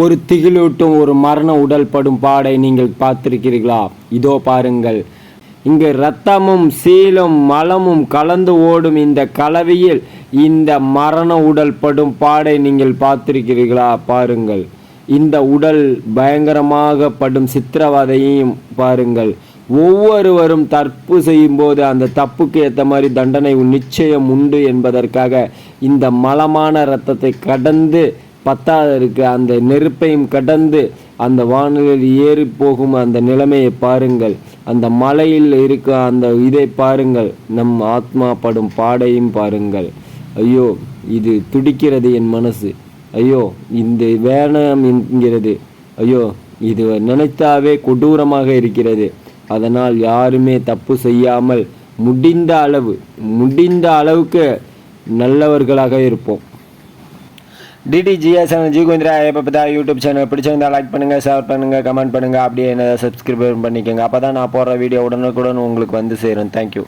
ஒரு திகிலூட்டும் ஒரு மரண உடல் படும் பாடை நீங்கள் பார்த்திருக்கிறீர்களா? இதோ பாருங்கள். இங்கு இரத்தமும் சீலும் மலமும் கலந்து ஓடும் இந்த கலவையில் இந்த மரண உடல் படும் பாடை நீங்கள் பார்த்திருக்கிறீர்களா? பாருங்கள். இந்த உடல் பயங்கரமாக படும் சித்திரவதையையும் பாருங்கள். ஒவ்வொருவரும் தற்பு செய்யும் போது அந்த தப்புக்கு ஏற்ற மாதிரி தண்டனை நிச்சயம் உண்டு என்பதற்காக இந்த மலமான இரத்தத்தை கடந்து பத்தாதருக்கு அந்த நெருப்பையும் கடந்து அந்த வானிலையில் ஏறி போகும் அந்த நிலைமையை பாருங்கள். அந்த மலையில் இருக்க அந்த இதை பாருங்கள். நம் ஆத்மா படும் பாடையும் பாருங்கள். ஐயோ இது துடிக்கிறது என் மனசு. ஐயோ இந்த வேணாம் என்கிறது. ஐயோ இது நினைத்தாவே கொடூரமாக இருக்கிறது. அதனால் யாருமே தப்பு செய்யாமல் முடிந்த அளவு முடிந்த அளவுக்கு நல்லவர்களாக இருப்போம். டிடிஜிஎஸ் ஜி குந்திரா எப்போ பார்த்தா யூடியூப் சேனல் பிடிச்சிருந்தா லைக் பண்ணுங்கள் ஷேர் பண்ணுங்கள் கமெண்ட் பண்ணுங்கள் அப்படியே என்ன சப்ஸ்கிரைப் பண்ணிக்கோங்க. அப்போ தான் நான் போடுற வீடியோ உடனுக்குடன் உங்களுக்கு வந்து சேரும். தேங்க்யூ